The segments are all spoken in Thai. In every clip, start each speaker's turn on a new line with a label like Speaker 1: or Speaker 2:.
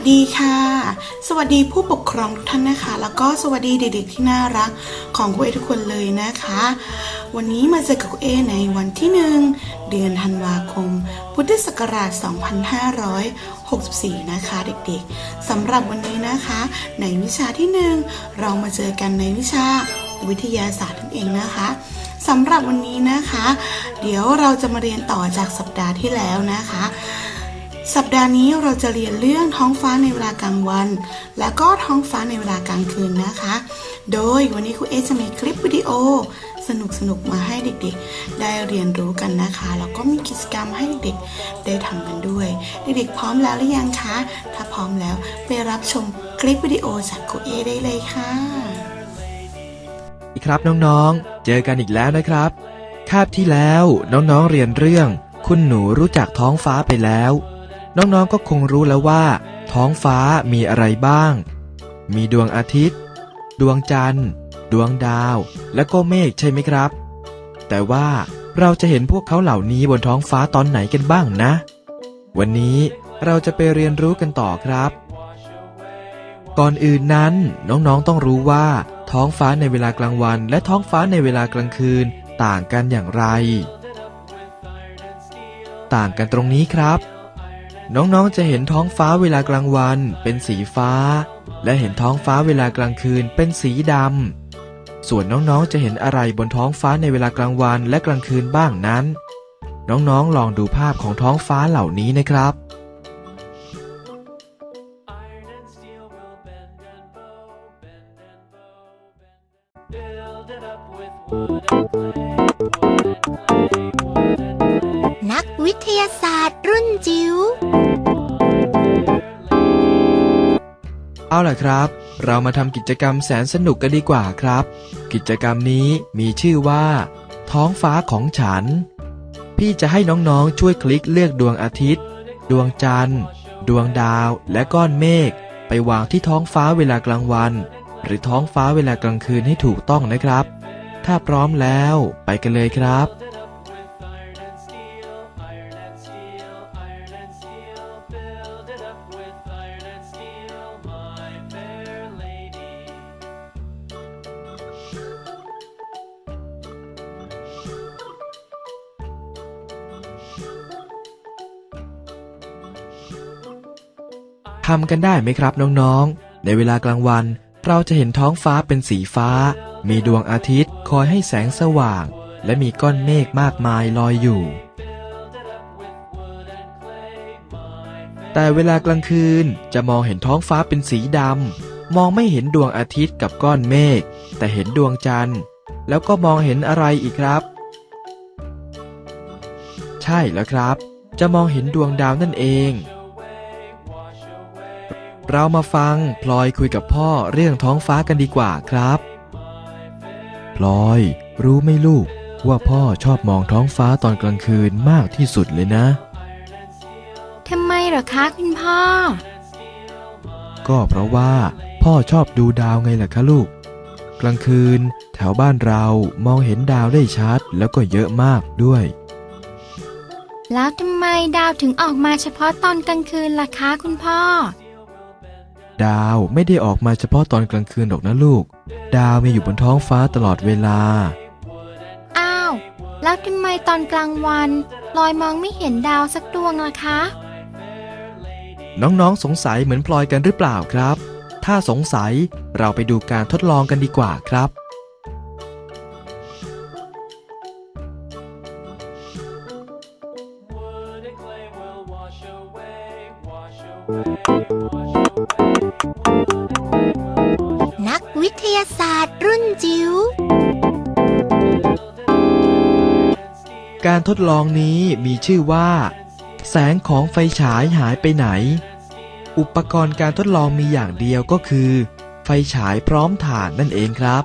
Speaker 1: สวัสดีค่ะ สวัสดีผู้ปกครองทุกท่านนะคะ แล้วก็สวัสดีเด็กๆที่น่ารักของครูเอทุกคนเลยนะคะ วันนี้มาเจอกับครูเอในวันที่หนึ่งเดือนธันวาคม พุทธศักราช 2564 นะคะเด็กๆสำหรับวันนี้นะคะ ในวิชาที่หนึ่งเรามาเจอกันในวิชาวิทยาศาสตร์นั่นเองนะคะสำหรับวันนี้นะคะ เดี๋ยวเราจะมาเรียนต่อจากสัปดาห์ที่แล้วนะคะ สัปดาห์นี้เราจะเรียนเรื่องท้องฟ้าในเวลากลางวัน และก็ท้องฟ้าในเวลากลางคืนนะคะ โดยวันนี้ครูเอจะมีคลิปวิดีโอ สนุกๆมาให้เด็กๆ ได้เรียนรู้กันนะคะ แล้วก็มีกิจกรรมให้เด็กๆได้ทำกันด้วย เด็กๆพร้อมแล้วหรือยังคะ ถ้าพร้อมแล้วไปรับชมคลิปวิดีโอจากครูเอได้เลยค่ะ
Speaker 2: ครับน้องๆ เจอกันอีกแล้วนะครับ คาบที่แล้วน้องๆเรียนเรื่อง คุณหนูรู้จักท้องฟ้าไปแล้ว น้องๆก็คงรู้แล้วว่า ท้องฟ้ามีอะไรบ้าง มีดวงอาทิตย์ ดวงจันทร์ ดวงดาว และก็เมฆใช่ไหมครับ แต่ว่าเราจะเห็นพวกเขาเหล่านี้บนท้องฟ้าตอนไหนกันบ้างนะ วันนี้เราจะไปเรียนรู้กันต่อครับ ก่อนอื่นนั้นน้องๆต้องรู้ว่า ท้องฟ้าในเวลากลางวัน และท้องฟ้าในเวลากลางคืน ต่างกันอย่างไร ต่างกันตรงนี้ครับ น้องๆจะเห็นท้องฟ้าเวลากลางวันเป็นสีฟ้า และเห็นท้องฟ้าเวลากลางคืนเป็นสีดำ ส่วนน้องๆจะเห็นอะไรบนท้องฟ้าในเวลากลางวันและกลางคืนบ้างนั้น น้องๆลองดูภาพของท้องฟ้าเหล่านี้นะครับ เอาล่ะครับ เรามาทำกิจกรรมแสนสนุกกันดีกว่าครับ กิจกรรมนี้มีชื่อว่า ท้องฟ้าของฉัน พี่จะให้น้องๆช่วยคลิกเลือกดวงอาทิตย์ ดวงจันทร์ ดวงดาวและก้อนเมฆไปวางที่ท้องฟ้าเวลากลางวัน หรือท้องฟ้าเวลากลางคืนให้ถูกต้องนะครับ ถ้าพร้อมแล้ว ไปกันเลยครับำกันได้ไหมครับน้องๆ ในเวลากลางวัน เราจะเห็นท้องฟ้าเป็นสีฟ้า มีดวงอาทิตย์คอยให้แสงสว่าง และมีก้อนเมฆมากมายลอยอยู่ แต่เวลากลางคืนจะมองเห็นท้องฟ้าเป็นสีดำ มองไม่เห็นดวงอาทิตย์กับก้อนเมฆ แต่เห็นดวงจันทร์ แล้วก็มองเห็นอะไรอีกครับ ใช่แล้วครับ จะมองเห็นดวงดาวนั่นเอง เรามาฟังพลอยคุยกับพ่อเรื่องท้องฟ้ากันดีกว่าครับ พลอย รู้ไหมลูก ว่าพ่อชอบมองท้องฟ้าตอนกลางคืนมากที่สุดเลยนะ
Speaker 3: ทำไมเหรอคะคุณพ่อ
Speaker 2: ก็เพราะว่า พ่อชอบดูดาวไงล่ะคะลูก กลางคืน แถวบ้านเรามองเห็นดาวได้ชัดแล้วก็เยอะมากด้วย
Speaker 3: แล้วทำไมดาวถึงออกมาเฉพาะตอนกลางคืนล่ะคะคุณพ่อ
Speaker 2: ดาวไม่ได้ออกมาเฉพาะตอนกลางคืนหรอกนะลูก ดาวมีอยู่บนท้องฟ้าตลอดเวลา
Speaker 3: อ้าว แล้วทำไมตอนกลางวันลอยมองไม่เห็นดาวสักดวงล่ะคะ
Speaker 2: น้องๆสงสัยเหมือนพลอยกันหรือเปล่าครับ ถ้าสงสัยเราไปดูการทดลองกันดีกว่าครับ
Speaker 3: ท
Speaker 2: ดลองนี้มีชื่อว่า แสงของไฟฉายหายไปไหน อุปกรณ์การทดลองมีอย่างเดียวก็คือ ไฟฉายพร้อมถ่านนั่นเองครับ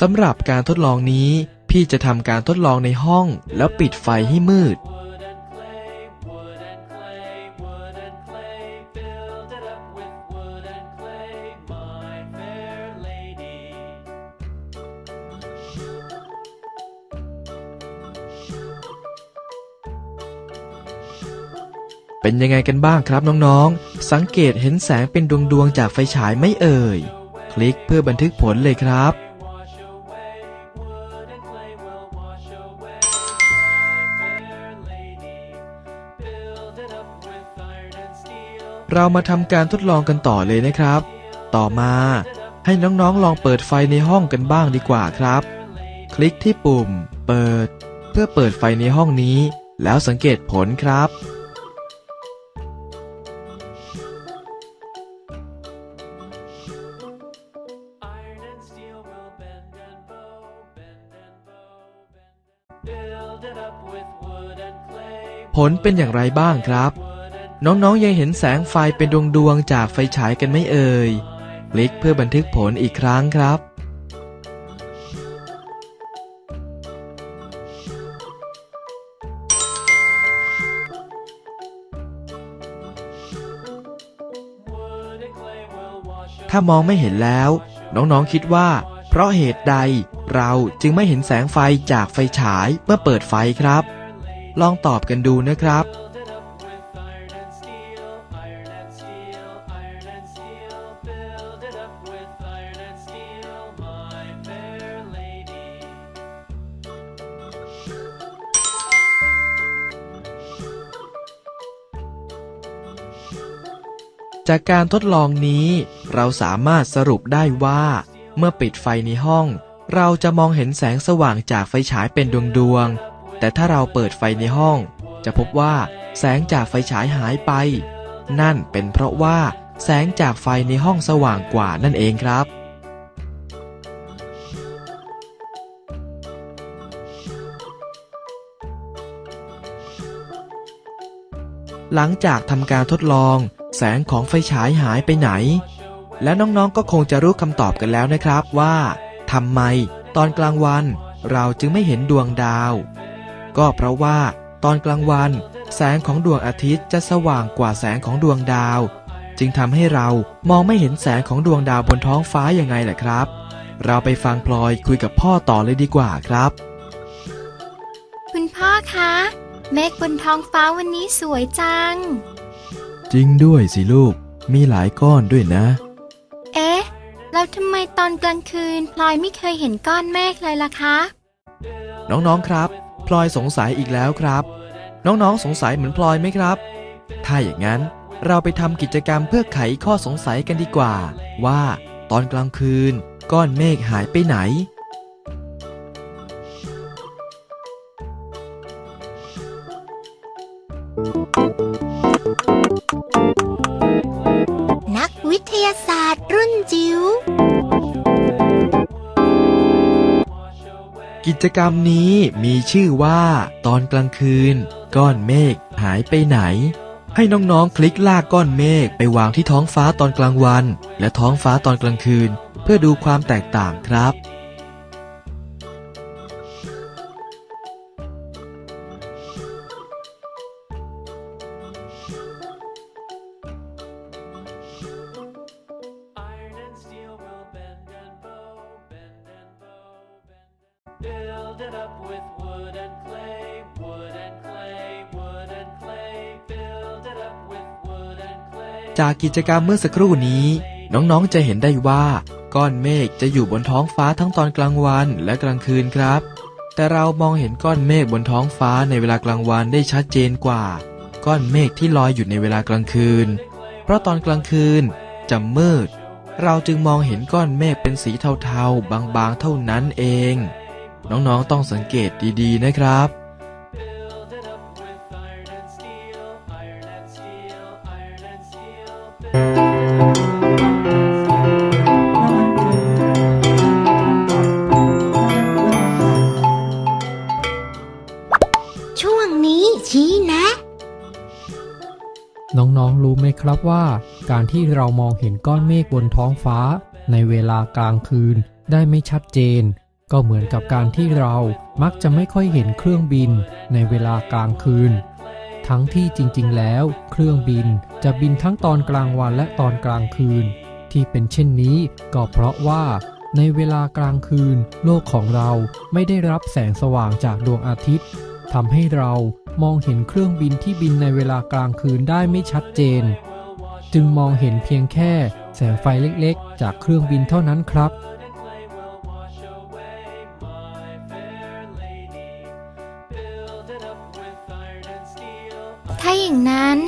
Speaker 2: สำหรับการทดลองนี้ พี่จะทำการทดลองในห้องแล้วปิดไฟให้มืด เป็นยังไงกันบ้างครับน้องๆ สังเกตเห็นแสงเป็นดวงๆจากไฟฉายไม่เอ่ย คลิกเพื่อบันทึกผลเลยครับ เรามาทำการทดลองกันต่อเลยนะครับ ต่อมาให้น้องๆลองเปิดไฟในห้องกันบ้างดีกว่าครับ คลิกที่ปุ่ม เปิด เพื่อเปิดไฟในห้องนี้ แล้วสังเกตผลครับ ลเป็นอย่างไรบ้างครับ น้องๆยังเห็นแสงไฟเป็นดวงๆจากไฟฉายกันไม่เอ่ยคลิกเพื่อบันทึกผลอีกครั้งครับถ้ามองไม่เห็นแล้ว น้องๆคิดว่า เพราะเหตุใดเราจึงไม่เห็นแสงไฟจากไฟฉายเมื่อเปิดไฟครับ ลองตอบกันดูนะครับ จากการทดลองนี้ เราสามารถสรุปได้ว่า เมื่อปิดไฟในห้อง เราจะมองเห็นแสงสว่างจากไฟฉายเป็นดวงๆ แต่ถ้าเราเปิดไฟในห้อง จะพบว่าแสงจากไฟฉายหายไป นั่นเป็นเพราะว่าแสงจากไฟในห้องสว่างกว่านั่นเองครับ หลังจากทำการทดลอง แสงของไฟฉายหายไปไหน และน้องๆก็คงจะรู้คำตอบกันแล้วนะครับว่าทำไมตอนกลางวันเราจึงไม่เห็นดวงดาว ก็เพราะว่าตอนกลางวัน แสงของดวงอาทิตย์จะสว่างกว่าแสงของดวงดาว จึงทำให้เรามองไม่เห็นแสงของดวงดาวบนท้องฟ้ายังไงแหละครับ เราไปฟังพลอยคุยกับพ่อต่อเลยดีกว่าครับ
Speaker 3: คุณพ่อคะ เมฆบนท้องฟ้าวันนี้สวยจัง
Speaker 2: จริงด้วยสิลูก มีหลายก้อนด้วยนะ
Speaker 3: เอ๊ะ แล้วทำไมตอนกลางคืนพลอยไม่เคยเห็นก้อนเมฆเลยล่ะคะ
Speaker 2: น้องๆครับพ ลอยสงสัยอีกแล้วครับ น้องๆสงสัยเหมือนพลอยไหมครับ ถ้าอย่างนั้นเราไปทำกิจกรรมเพื่อไขข้อสงสัยกันดีกว่า ว่า ตอนกลางคืน ก้อนเมฆหายไปไหน
Speaker 3: จ
Speaker 2: กรรมนี้มีชื่อว่าตอนกลางคืน ก้อนเมฆหายไปไหน ให้น้องๆ คลิกลากก้อนเมฆไปวางที่ท้องฟ้าตอนกลางวัน และท้องฟ้าตอนกลางคืน เพื่อดูความแตกต่างครับ จากกิจกรรมเมื่อสักครู่นี้ น้องๆจะเห็นได้ว่าก้อนเมฆจะอยู่บนท้องฟ้าทั้งตอนกลางวันและกลางคืนครับ แต่เรามองเห็นก้อนเมฆบนท้องฟ้าในเวลากลางวันได้ชัดเจนกว่า ก้อนเมฆที่ลอยอยู่ในเวลากลางคืน เพราะตอนกลางคืนจะมืด เราจึงมองเห็นก้อนเมฆเป็นสีเทาๆ บางๆ เท่านั้นเอง น้องๆต้องสังเกตดีๆนะครับ
Speaker 4: ครับว่า การที่เรามองเห็นก้อนเมฆบนท้องฟ้า ในเวลากลางคืนได้ไม่ชัดเจน ก็เหมือนกับการที่เรามักจะไม่ค่อยเห็นเครื่องบิน ในเวลากลางคืน ทั้งที่จริงๆ แล้ว เครื่องบินจะบินทั้งตอนกลางวันและตอนกลางคืน ที่เป็นเช่นนี้ก็เพราะว่าในเวลากลางคืน โลกของเราไม่ได้รับแสงสว่างจากดวงอาทิตย์ทำให้เรามองเห็นเครื่องบินที่บินในเวลากลางคืนได้ไม่ชัดเจน จึงมองเห็นเพียงแค่แสงไฟเล็กๆ จากเครื่องบินเท่านั้นครับ
Speaker 3: ถ้าอย่างนั้น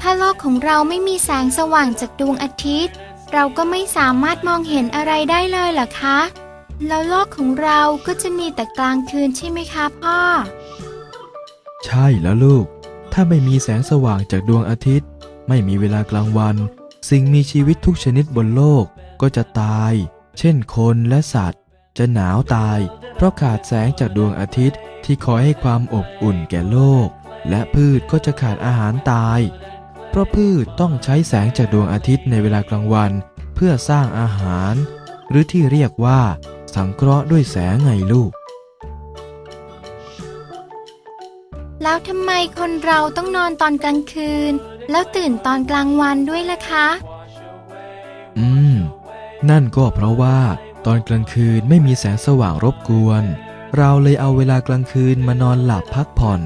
Speaker 3: ถ้าโลกของเราไม่มีแสงสว่างจากดวงอาทิตย์ เราก็ไม่สามารถมองเห็นอะไรได้เลยเหรอคะ แล้วโลกของเราก็จะมีแต่กลางคืนใช่ไหมคะพ่อ
Speaker 2: ใช่แล้วลูก ถ้าไม่มีแสงสว่างจากดวงอาทิตย์ ไม่มีเวลากลางวัน สิ่งมีชีวิตทุกชนิดบนโลกก็จะตาย เช่นคนและสัตว์ จะหนาวตาย เพราะขาดแสงจากดวงอาทิตย์ที่คอยให้ความอบอุ่นแก่โลก และพืชก็จะขาดอาหารตาย เพราะพืชต้องใช้แสงจากดวงอาทิตย์ในเวลากลางวัน เพื่อสร้างอาหาร หรือที่เรียกว่าสังเคราะห์ด้วยแสงไงลูก
Speaker 3: แล้วทำไมคนเราต้องนอนตอนกลางคืน แล้วตื่นตอนกลางวันด้วยล่ะคะ
Speaker 2: อืม นั่นก็เพราะว่า ตอนกลางคืนไม่มีแสงสว่างรบกวน เราเลยเอาเวลากลางคืนมานอนหลับพักผ่อน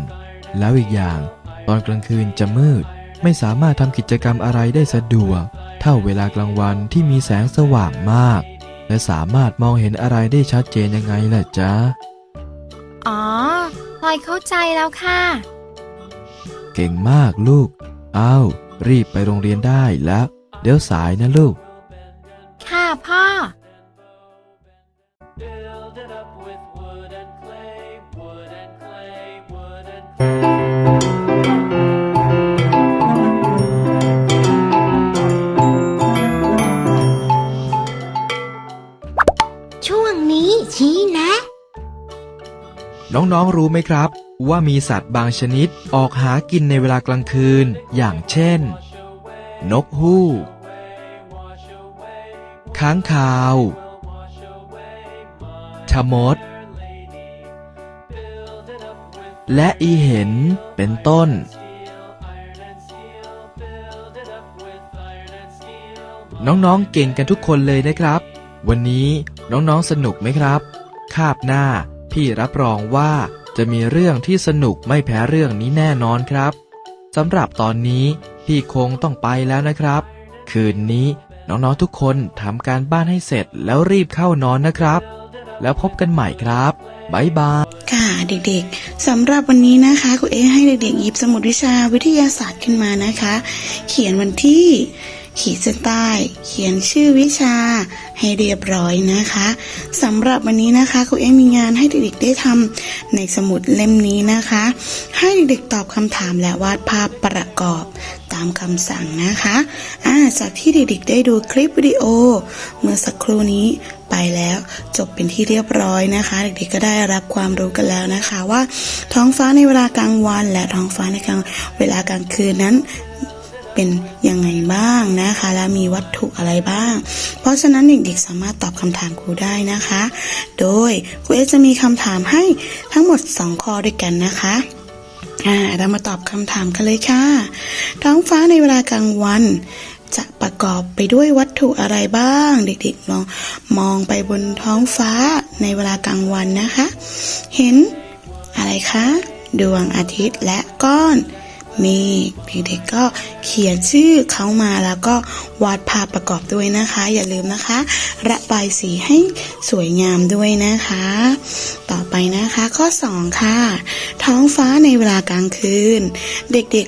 Speaker 2: แล้วอีกอย่าง ตอนกลางคืนจะมืด ไม่สามารถทำกิจกรรมอะไรได้สะดวก เท่าเวลากลางวันที่มีแสงสว่างมาก และสามารถมองเห็นอะไรได้ชัดเจนยังไงล่ะจ๊ะ
Speaker 3: อ๋อพลอยเข้าใจแล้วค่ะ
Speaker 2: เก่งมากลูก เอารีบไปโรงเรียนได้แล้ว เดี๋ยวสายนะลูก
Speaker 3: ค่ะพ่อ
Speaker 5: น้
Speaker 2: องๆ รู้ไหมครับ ว่ามีสัตว์บางชนิดออกหากินในเวลากลางคืน อย่างเช่น นกฮูก ค้างคาวชะมด และอีเห็น เป็นต้น น้องๆ เก่งกันทุกคนเลยนะครับ วันนี้น้องๆ สนุกไหมครับ คาบหน้า พี่รับรองว่าจะมีเรื่องที่สนุกไม่แพ้เรื่องนี้แน่นอนครับสำหรับตอนนี้พี่คงต้องไปแล้วนะครับ คืนนี้น้องๆทุกคนทำการบ้านให้เสร็จแล้วรีบเข้านอนนะครับ แล้วพบกันใหม่ครับบ๊ายบาย
Speaker 1: ค่ะเด็กๆสำหรับวันนี้นะคะครูเอให้เด็กๆหยิบสมุดวิชาวิทยาศาสตร์ขึ้นมานะคะ เขียนวันที่ ขีดเส้นใต้ เขียนชื่อวิชาให้เรียบร้อยนะคะสำหรับวันนี้นะคะครูเอ็มีงานให้เด็กๆได้ทำในสมุดเล่มนี้นะคะ ให้เด็กๆตอบคำถามและวาดภาพประกอบตามคำสั่งนะคะอ่าจากที่เด็กๆได้ดูคลิปวิดีโอ เมื่อสักครู่นี้ไปแล้วจบเป็นที่เรียบร้อยนะคะ เด็กๆก็ได้รับความรู้กันแล้วนะคะ ว่าท้องฟ้าในเวลากลางวัน และท้องฟ้าในกลางเวลากลางคืนนั้น เป็นยังไงบ้างนะคะ และมีวัตถุอะไรบ้าง เพราะฉะนั้นเด็กๆสามารถตอบคำถามครูได้นะคะ โดยครูเอจะมีคำถามให้ทั้งหมด 2 ข้อด้วยกันนะคะอ่าเรามาตอบคำถามกันเลยค่ะ ท้องฟ้าในเวลากลางวัน จะประกอบไปด้วยวัตถุอะไรบ้าง เด็กๆลองมองไปบนท้องฟ้าในเวลากลางวันนะคะ เห็นอะไรคะ ดวงอาทิตย์และก้อน เมฆเด็กๆก็เขียนชื่อเขามาแล้วก็วาดภาพประกอบด้วยนะคะ อย่าลืมนะคะ ระบายสีให้สวยงามด้วยนะคะ ต่อไปนะคะ ข้อ 2 ค่ะ ท้องฟ้าในเวลากลางคืน เด็ก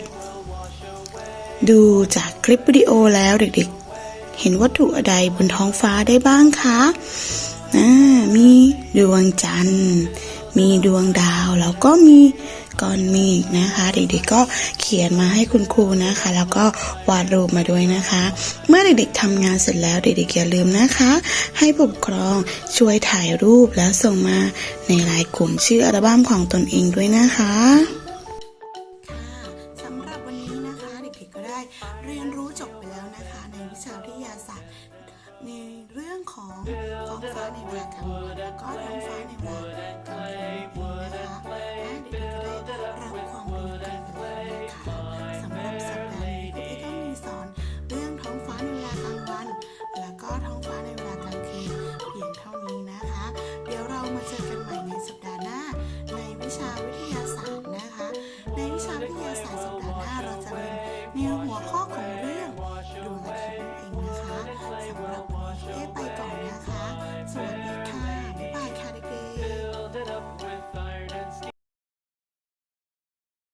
Speaker 1: ๆ ดูจากคลิปวิดีโอแล้วเด็กๆ เห็นวัตถุใดบนท้องฟ้าได้บ้างคะมีดวงจันทร์ มีดวงดาวแล้วก็มี ก้อนเมฆนะคะ เด็กๆก็เขียนมาให้คุณครูนะคะ แล้วก็วาดรูปมาด้วยนะคะ เมื่อเด็กๆทำงานเสร็จแล้วเด็กๆอย่าลืมนะคะ ให้ผู้ปกครองช่วยถ่ายรูปแล้วส่งมาในไลน์กลุ่มชื่ออัลบั้มของตนเองด้วยนะคะ